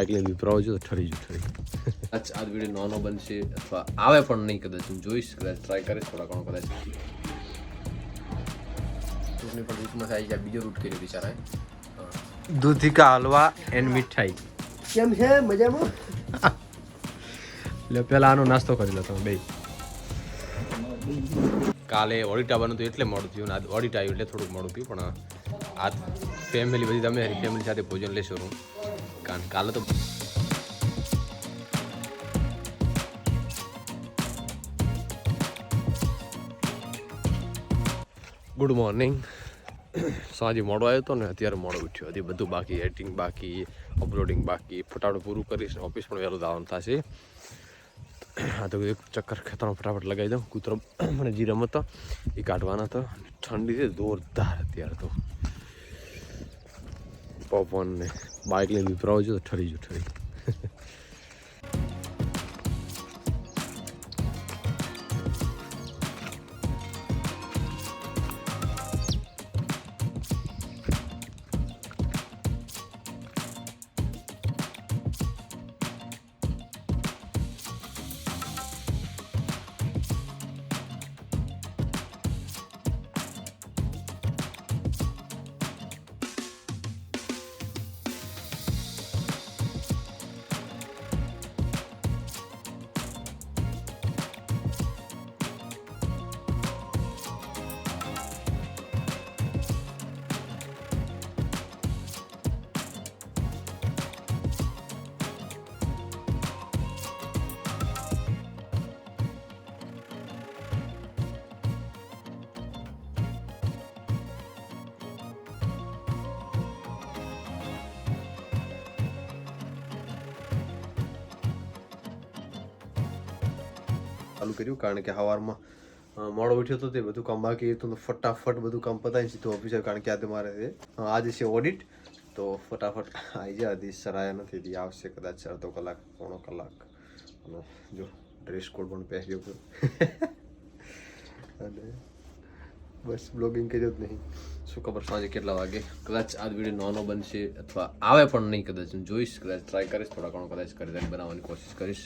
લઈને વિપરાવો છો ઠરી જો ઠરી. કદાચ આ વીડિયો નાનો બનશે અથવા આવે પણ નહીં કદાચ હું જોઈશ કદાચ ટ્રાય કરીશ થોડા ઘણો કદાચ. ચૂંટણી પણ રૂટમાં થાય છે બીજો રૂટ કર્યો બિચારાએ. દૂધી કા હલવા એન્ડ મીઠાઈ. કેમ છે? મજામાં? એટલે પહેલા આનો નાસ્તો કરી લો તમે બે કાલે ઓડિટા બન્યું હતું એટલે મોડું થયું અને આજ ઓડિટ આવ્યું એટલે થોડુંક મોડું થયું પણ આ ફેમિલી બધી તમે ફેમિલી સાથે ભોજન લેશો હું કારણ કાલે તો ગુડ મોર્નિંગ સાંજે મોડો આવ્યો હતો ને અત્યારે મોડો ઉઠ્યો. હજી બધું બાકી એડિટિંગ બાકી અપલોડિંગ બાકી. ફટાફટ પૂરું કરીશ ઓફિસ પણ વહેલું દાવાનું થશે. આ તો એક ચક્કર ખેતરમાં ફટાફટ લગાવી દઉં. કૂતરો મને જે રમતો એ કાઢવાના હતા. ઠંડી છે, જોરદાર અત્યારે તો. પવન ને બાઇક લઈને વિપરાવો ઠરી જો ઠરી. ચાલુ કર્યું કારણ કે સવારમાં મોડો ઉઠ્યો હતો તે બધું કામ બાકી હતું તો ફટાફટ બધું કામ પતાવીને સીધું ઓફિસે કારણ કે આજે મારે આજે છે ઓડિટ તો ફટાફટ આવી જાય હજી સરાયા નથી, હજી આવશે કદાચ અડધો કલાક, પોણો કલાક. અને જો ડ્રેસ કોડ પણ પહેર્યો હતો અને બસ બ્લોગિંગ કર્યો જ નહીં. શું ખબર સાંજે કેટલા વાગે? કદાચ આ વીડિયો નાનો બનશે અથવા આવે પણ નહીં, કદાચ હું જોઈશ, કદાચ ટ્રાય કરીશ, થોડા ઘણો કદાચ કરી બનાવવાની કોશિશ કરીશ.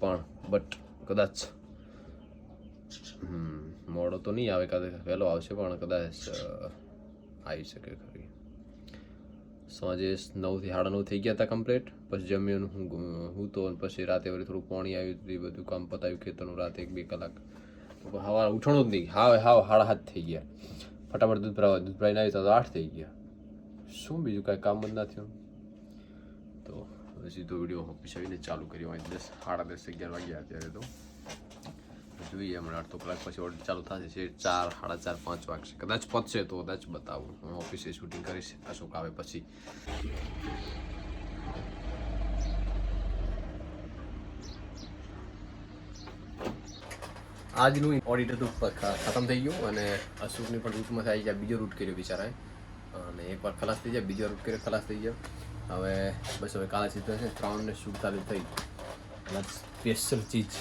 પણ બટ કદાચ મોડો તો નહીં આવે, કદાચ વહેલો આવશે, પણ કદાચ આવી શકે ખરી. સાંજે નવથી, સાડા નવ થઈ ગયા હતા કમ્પ્લીટ પછી જમ્યું હું હું તો પછી રાતે વળી થોડું પાણી આવ્યું એ બધું કામ પતાવ્યું ખેતરનું, રાતે એક બે કલાક. હવા ઉઠણું જ નહીં, હાવ હાવ હાડા હાથ થઈ ગયા. ફટાફટ દૂધ ભરાવા, દૂધ ભરાઈને આવી, તો આઠ થઈ ગયા. શું બીજું કાંઈ કામ જ ના થયું. તો હવે સીધો વીડિયો ઓફિસ આવીને ચાલુ કર્યો. અહીં દસ, સાડા દસ, અગિયાર વાગ્યા અત્યારે તો. જોઈએ હમણાં અડધો કલાક પછી ઓર્ડર ચાલુ થશે. છે ચાર, સાડા ચાર, પાંચ વાગશે. કદાચ પહોંચશે તો, કદાચ બતાવું. હું ઓફિસે શૂટિંગ કરીશ અશોક આવે પછી. આજનું ઓડિટર તો ખતમ થઈ ગયું અને અશોકની પણ રૂટમાં આવી જાય બીજો રૂટ કર્યો બિચારાએ. અને એકવાર ખલાસ થઈ જાય, બીજો રૂટ કર્યો, ખલાસ થઈ ગયો. હવે બસ હવે કાલે સીધો છે ત્રણ ને સુડતાલીસ થઈ. સ્પેશિયલ ચીજ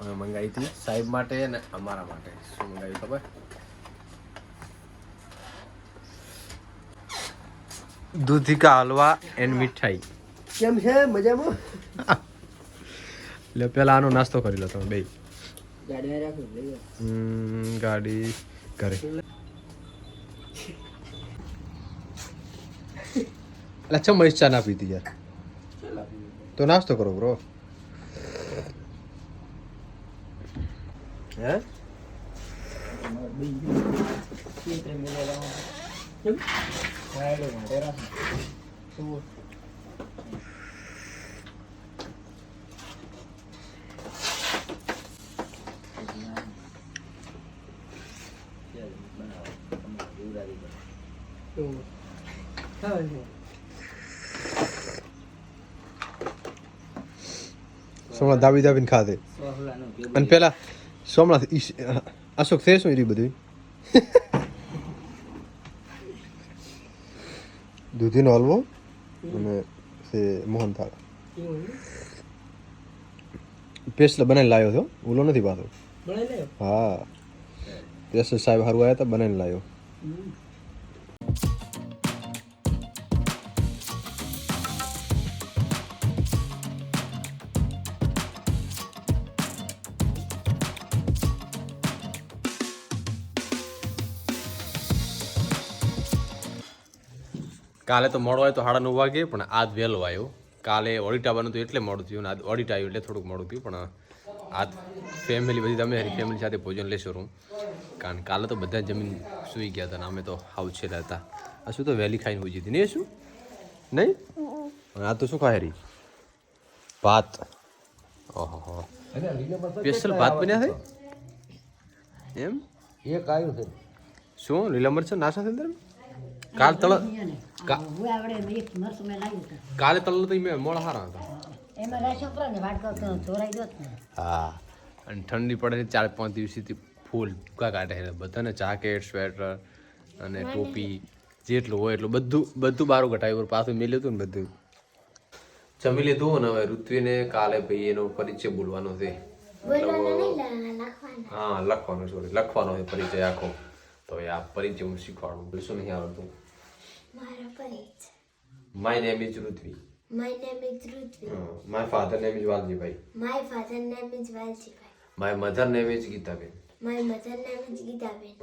અમે મંગાવી હતી સાહેબ માટે અને અમારા માટે. શું મંગાવ્યું ખબર? દૂધી કા હલવા એન્ડ મીઠાઈ. કેમ છે? મજામાં? એટલે પેલા આનો નાસ્તો કરી લો તમે બે ગાડી રાખો લઈ હમ, ગાડી ઘરે. ચમ મહેશ ચા ના પીતી યાર તો નાસ્તો કરો બ્રો હે. ખાવા છે. સોમનાથ દાબી દાબીને ખાતે અને પેલા સોમનાથ અશોક છે શું એ બધું દૂધીનો હલવો અને તે મોહનથાળ. એવું પેસ્ટ બનાવીને લાવ્યો હતો ઓલો નથી પાછો હા. પેસ્ટ સાહેબ સારું આવ્યા હતા બનાવીને લાવ્યો કાલે તો મોડો આવ્યો તો સાડા નવ વાગે પણ આજ વહેલો આવ્યો. કાલે ઓડિટા હતું એટલે મોડું થયું આજ ઓડિટ આવ્યું એટલે થોડુંક મોડું થયું પણ આજ ફેમિલી બધી તમે ફેમિલી સાથે ભોજન લેશો રૂમ. કારણ કાલે તો બધા જમીન સૂઈ ગયા હતા અમે તો હાવ છેલ્લા હતા. આ શું તો વહેલી ખાઈને હોઈ જતી નહીં શું? નહીં? આ તો શું ખાય રહી ભાત. ઓહો સ્પેશિયલ ભાત બન્યા છે? એમ? એક આવ્યું છે. શું? લીલા મરચાં નાશા છે અંદર કાલ તળ કાલે તળ તો મેં મોળ હારા હતા. હા. અને ઠંડી પડે ચાર પાંચ દિવસથી ફૂલ ભૂકા કાઢે છે. બધાને જાકેટ સ્વેટર અને ટોપી જેટલું હોય એટલું. બધું બધું બારું ઘટાયું પાછું મેલ્યું હતું ને બધું. જમી લીધું ને હવે ઋત્વીને કાલે ભાઈ એનો પરિચય બોલવાનો છે. મતલબ હા લખવાનો સોરી લખવાનો છે પરિચય આખો. તો હવે આ પરિચય હું શીખવાડું. બોલશું નહીં આવડતું. મારા પરિચય my name is Ruthvi My name is Ruthvi. My father name is Valjibhai My father name is Valjibai. My mother name is Geetaben My mother name is Geetaben.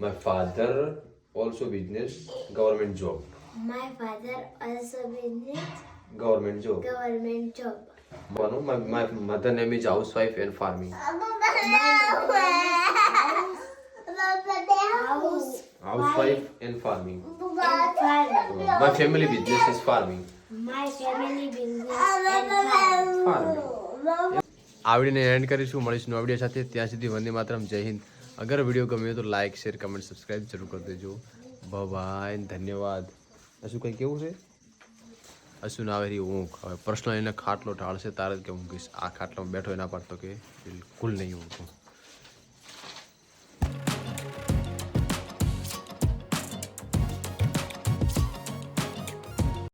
My father also business government job My father also business government job. માનું my mother name is housewife and farming House housewife and farming and farming. My family business is farming My family business and farming. આવડીને and કરીશું. મળીશું નવા video સાથે. ત્યાં સુધી વંદે માતરમ. જય હિન્દ. અગર video ગમ્યો તો લાઇક શેર કમેન્ટ સબસ્ક્રાઇબ જરૂર કરી દેજો. બાય ધન્યવાદ. હશું કંઈ કેવું છે? હશું ના આવી ઊંઘ. હવે પર્સનલ એને ખાટલો ઢાળશે તારે કે કે ઊંઘીશ. આ ખાટલામાં બેઠો એના પર તો કે બિલકુલ નહીં ઊંઘું.